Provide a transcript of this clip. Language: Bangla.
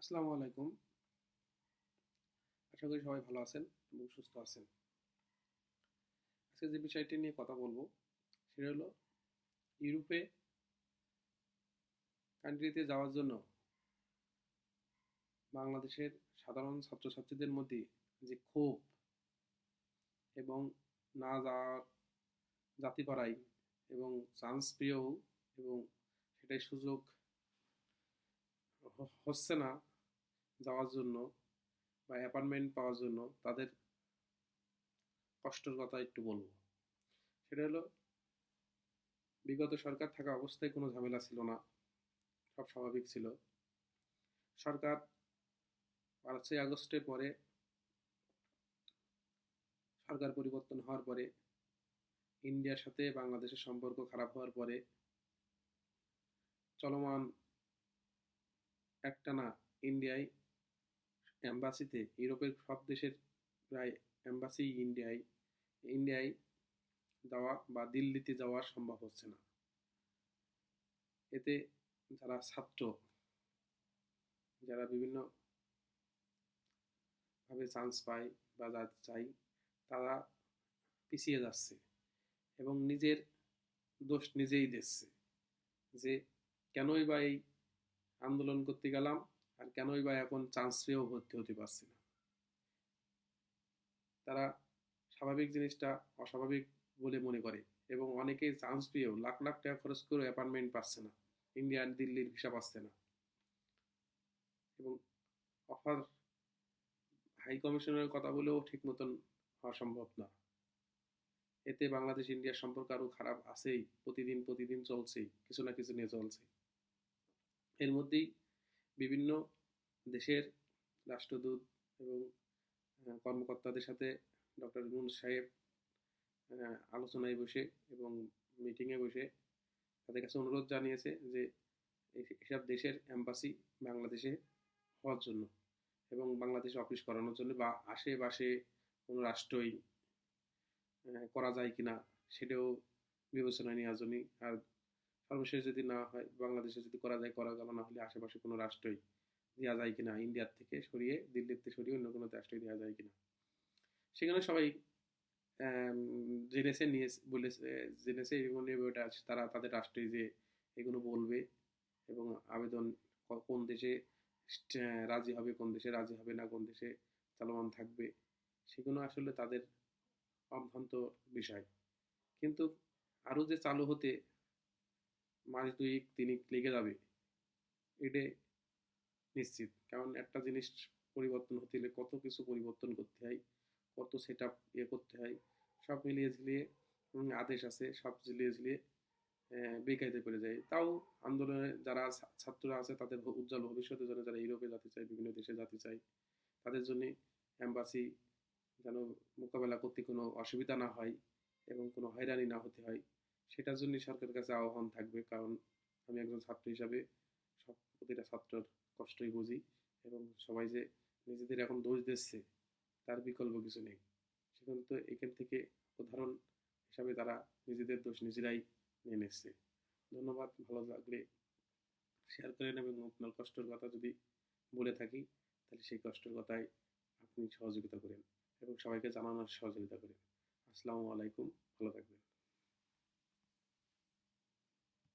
আসসালামু আলাইকুম। আশা করি সবাই ভালো আছেন এবং সুস্থ আছেন। আজকে যে বিষয়টি নিয়ে কথা বলব, সেটা হলো ইউরোপে কান্ট্রিতে যাওয়ার জন্য বাংলাদেশের সাধারণ ছাত্রছাত্রীদের মধ্যে যে ক্ষোভ এবং না যাওয়ার জাতি পাড়াই এবং চান্স পেয়েও এবং সেটাই সুযোগ হচ্ছে না যাওয়ার জন্য বা অ্যাপার্টমেন্ট পাওয়ার জন্য তাদের কষ্টের কথা একটু বলব। সেটা হলো, বিগত সরকার থাকা অবস্থায় কোনো ঝামেলা ছিল না, সব স্বাভাবিক ছিল। সরকার পাঁচই আগস্টের পরে সরকার পরিবর্তন হওয়ার পরে, ইন্ডিয়ার সাথে বাংলাদেশের সম্পর্ক খারাপ হওয়ার পরে চলমান একটানা ইন্ডিয়ায় এম্বাসিতে, ইউরোপের সব দেশের প্রায় এম্বাসি ইন্ডিয়ায় ইন্ডিয়ায় যাওয়া বা দিল্লিতে যাওয়া সম্ভব হচ্ছে না। এতে যারা ছাত্র, যারা বিভিন্ন ভাবে চান্স পায় বা যা চাই তারা পিছিয়ে যাচ্ছে এবং নিজের দোষ নিজেই দিচ্ছে যে কেনই বা এই আন্দোলন করতে গেলাম আর কেনই বা এখন চান্স পেয়েও ভর্তি হতে পারছি না? তারা স্বাভাবিক জিনিসটা অস্বাভাবিক বলে মনে করে এবং অনেকেই চান্স পেয়েও লাখ লাখ টাকা খরচ করে অ্যাপার্টমেন্ট পাচ্ছে না ইন্ডিয়ান দিল্লির ভিসা পাচ্ছে না। এবং অফার হাই কমিশনের কথা বলেও ঠিক মতন হওয়া সম্ভব না। এতে বাংলাদেশ ইন্ডিয়ার সম্পর্ক আরও খারাপ আছেই, প্রতিদিন প্রতিদিন চলছেই, কিছু না কিছু নিয়ে চলছে এর মধ্যেই বিভিন্ন দেশের রাষ্ট্রদূত এবং কর্মকর্তাদের সাথে ডক্টর ইউনুস সাহেব আলোচনায় বসে এবং মিটিংয়ে বসে তাদের কাছে অনুরোধ জানিয়েছে যে এসব দেশের অ্যাম্বাসি বাংলাদেশে হওয়ার জন্য এবং বাংলাদেশে অফিস করানোর জন্য বা আশেপাশে কোনো রাষ্ট্রই করা যায় কিনা সেটাও বিবেচনায় নেওয়ার জন্য আর সর্বশেষ যদি না হয়, বাংলাদেশে যদি করা যায়, করা গেল না হলে আশেপাশে কোনো রাষ্ট্রই দেওয়া যায় কিনা, ইন্ডিয়ার থেকে সরিয়ে দিল্লিতে সরিয়ে অন্য কোনো রাষ্ট্রে দেওয়া যায় কিনা। সেখানে সবাই জেনেছে নিয়ে বলেছে, জেনেছে এবং ওটা তারা তাদের রাষ্ট্রে যে এগুলো বলবে এবং আবেদন কোন দেশে রাজি হবে, কোন দেশে রাজি হবে না, কোন দেশে চলমান থাকবে, সেগুলো আসলে তাদের অভ্যন্ত বিষয়। কিন্তু আরও যে চালু হতে মাস দুই তিনিক লেগে যাবে। এটা নিশ্চিত। কারণ একটা জিনিস পরিবর্তন হতে হলে কত কিছু পরিবর্তন করতে হয়, কত সেট আপ ইয়ে করতে হয়, সব মিলিয়ে ঝিলিয়ে আদেশ আছে, সব ঝিলিয়ে ঝিলিয়ে বেকায়দে পড়ে যায়। তাও আন্দোলনে যারা ছাত্ররা আছে, তাদের উজ্জ্বল ভবিষ্যতের জন্য যারা ইউরোপে যেতে চায়, বিভিন্ন দেশে যেতে চায়, তাদের জন্য অ্যাম্বাসি যেন মোকাবেলা করতে কোনো অসুবিধা না হয় এবং কোনো হয়রানি না হতে হয়। সেটার জন্য সরকারের কাছে আহ্বান থাকবে। কারণ আমি একজন ছাত্র হিসাবে সব প্রতিটা ছাত্রর কষ্টই বুঝি এবং সবাই যে নিজেদের এখন দোষ দিচ্ছে, তার বিকল্প কিছু নেই। সেখানে তো এখান থেকে উদাহরণ হিসাবে তারা নিজেদের দোষ নিজেরাই নিয়ে নিচ্ছে। ধন্যবাদ, ভালো লাগলে শেয়ার করেন এবং আপনার কষ্টের কথা যদি বলে থাকি, তাহলে সেই কষ্টের কথায় আপনি সহযোগিতা করেন এবং সবাইকে জানানোর সহযোগিতা করেন। আসসালামু আলাইকুম, ভালো থাকবেন।